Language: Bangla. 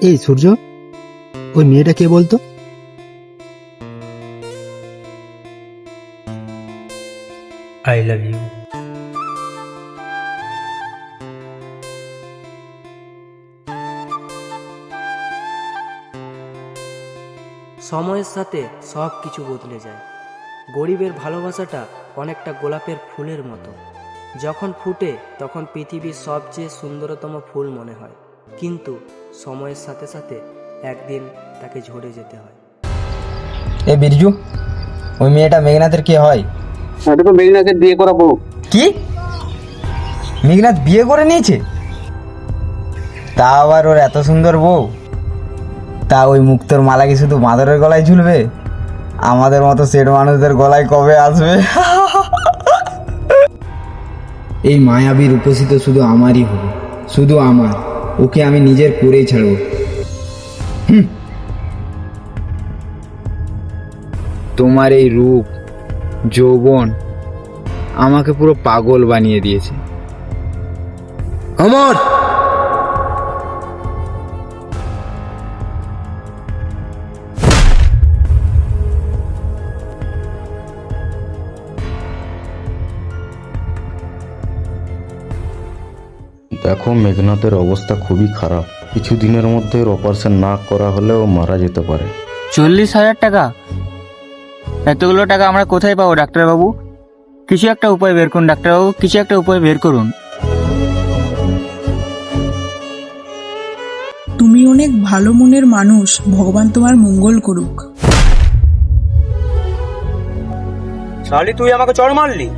এই সূর্য ওই মেয়েটা কে বলতো? আই লাভ ইউ সময়ের সাথে সব কিছু বদলে যায়। গরিবের ভালোবাসাটা অনেকটা গোলাপের ফুলের মতো। যখন ফুটে তখন পৃথিবীর সবচেয়ে সুন্দরতম ফুল মনে হয়। কিন্তু সময়ের সাথে সাথে একদিন তাকে ঝরে যেতে হয়। এ বিরজু ওই মেয়েটা মেঘনাথের কে হয়? ওটা তো মেঘনাথের বিয়ে করাবো কি? মেঘনাথ বিয়ে করে নিয়েছে? তা আবার ওর এত সুন্দর বউ। তা ওই মুক্তোর মালা কি শুধু মাদরের গলায় ঝুলবে? আমাদের মতো সেট মানুষদের গলায় কবে আসবে? এই মায়াবীর উপস্থিত শুধু আমারই হবে শুধু আমার। ওকে আমি নিজের করেই ছাড়ব। হুম। তোমার এই রূপ, যৌবন আমাকে পুরো পাগল বানিয়ে দিয়েছে। অমর! দেখো মেঘনাথের অবস্থা খুবই খারাপ। কিছু দিনের মধ্যে অপারেশন না করা হলেও মারা যেতে পারে। চল্লিশ হাজার টাকা? এতগুলো টাকা আমরা কোথায় পাবো ডাক্তারবাবু? কিছু একটা উপায় বের করুন ডাক্তারবাবু কিছু একটা উপায় বের করুন। তুমি অনেক ভালো মনের মানুষ ভগবান তোমার মঙ্গল করুক। শালি তুই আমাকে চড় মারলি?